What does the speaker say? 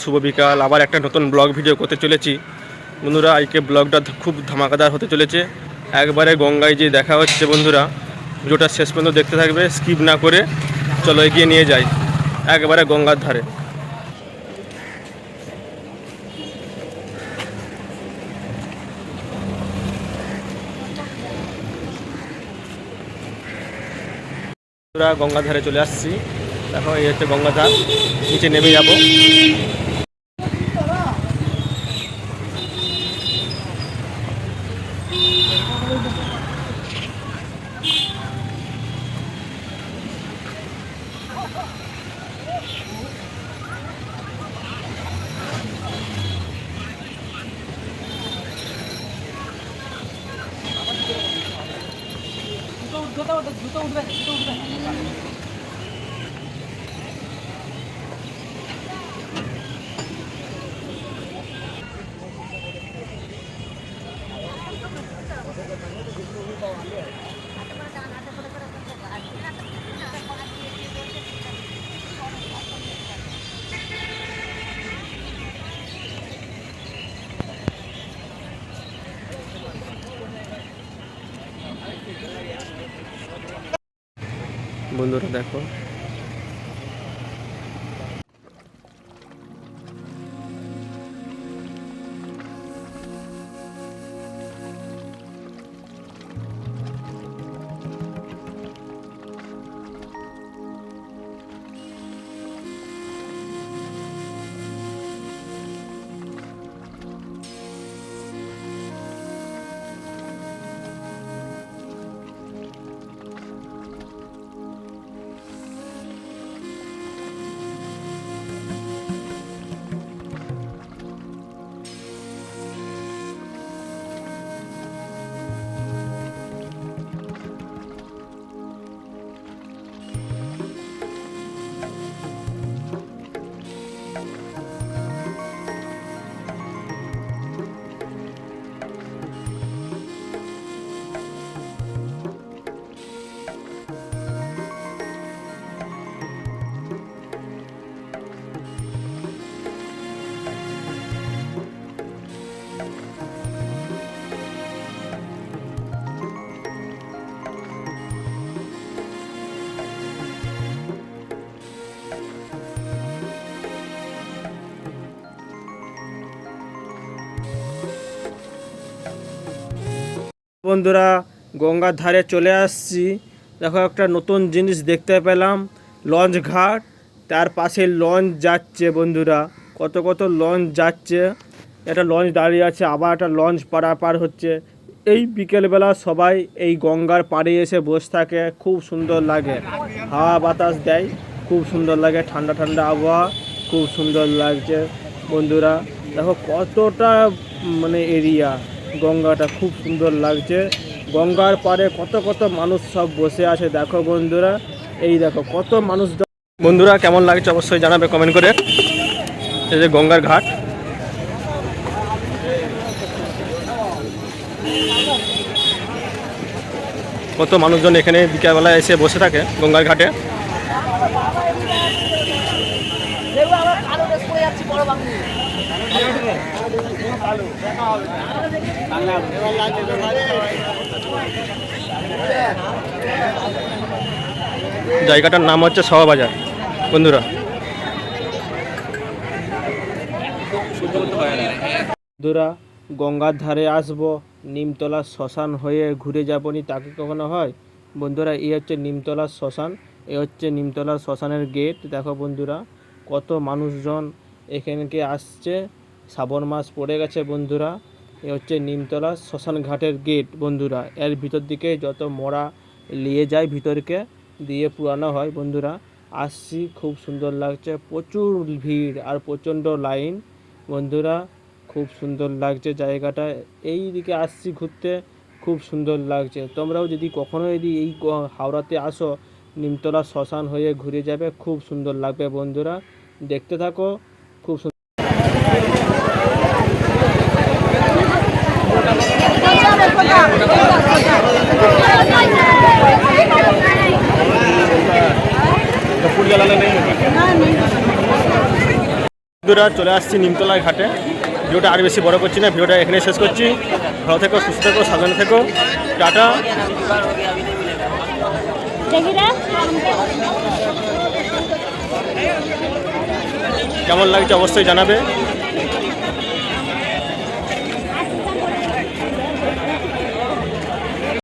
শুভ বিকাল। আবার একটা নতুন ব্লগ ভিডিও করতে চলেছি। বন্ধুরা, আজকে ব্লগটা খুব ধামাকাদার হতে চলেছে। একবারে গঙ্গায় যে দেখা হচ্ছে বন্ধুরা। ভিডিওটা শেষ পর্যন্ত দেখতে থাকবে, স্কিপ না করে চলো এগিয়ে নিয়ে যাই। একবারে গঙ্গার ধারে। গঙ্গার ধারে চলে আসছি। দেখো এই হচ্ছে গঙ্গার ধার নিচে নেমে যাব। বন্ধুরা দেখো। বন্ধুরা, গঙ্গার ধারে চলে আসছি। দেখো, একটা নতুন জিনিস দেখতে পেলাম, লঞ্চ ঘাট। তার পাশে লঞ্চ যাচ্ছে বন্ধুরা, কত কত লঞ্চ যাচ্ছে। একটা লঞ্চ দাঁড়িয়ে আছে, আবার একটা লঞ্চ পারাপার হচ্ছে। এই বিকেলবেলা সবাই এই গঙ্গার পাড়ে এসে বসে থাকে, খুব সুন্দর লাগে। হাওয়া বাতাস দেয়, খুব সুন্দর লাগে, ঠান্ডা ঠান্ডা আবহাওয়া, খুব সুন্দর লাগছে। বন্ধুরা, দেখো কতটা মানে এরিয়া। গঙ্গাটা খুব সুন্দর লাগছে। গঙ্গার পারে কত কত মানুষ সব বসে আছে। দেখো বন্ধুরা, এই দেখো কত মানুষ বন্ধুরা, কেমন লাগছে অবশ্যই জানাবে কমেন্ট করে। এই যে গঙ্গার ঘাট। কত মানুষজন এখানে বিকালবেলা এসে বসে থাকে গঙ্গার ঘাটে। জায়গাটার নাম হচ্ছে সবাবাজার বন্ধুরা। বন্ধুরা গঙ্গার ধারে আসব নিমতলা শ্মশান হয়ে ঘুরে যাব নি তাকে কখনো হয়? বন্ধুরা এই হচ্ছে নিমতলা শ্মশান এ হচ্ছে নিমতলা শ্মশানের গেট দেখো বন্ধুরা কত মানুষজন এখানকে আসছে। শ্রাবণ মাস পড়ে গেছে বন্ধুরা। এ হচ্ছে নিমতলা শ্মশান ঘাটের গেট বন্ধুরা। এর ভিতর দিকে যত মরা নিয়ে যায় ভিতরকে দিয়ে পুরানো হয় বন্ধুরা। আসছি, খুব সুন্দর লাগছে। প্রচুর ভিড় আর প্রচণ্ড লাইন বন্ধুরা। খুব সুন্দর লাগছে জায়গাটা। এই দিকে আসছি ঘুরতে, খুব সুন্দর লাগছে। তোমরাও যদি কখনো যদি এই হাওড়াতে আসো, নিমতলা শ্মশান হয়ে ঘুরে যাবে, খুব সুন্দর লাগবে বন্ধুরা। দেখতে থাকো। খুব সুন্দর। বন্ধুরা চলে আসছি নিমতলার ঘাটে। ভিডিওটা আর বেশি বড় করছি না ভিডিওটা এখানে শেষ করছি। ভালো থেকো সুস্থ থেকো সাবধানে থেকো। টাটা। দেখি কেমন লাগছে অবশ্যই জানাবে।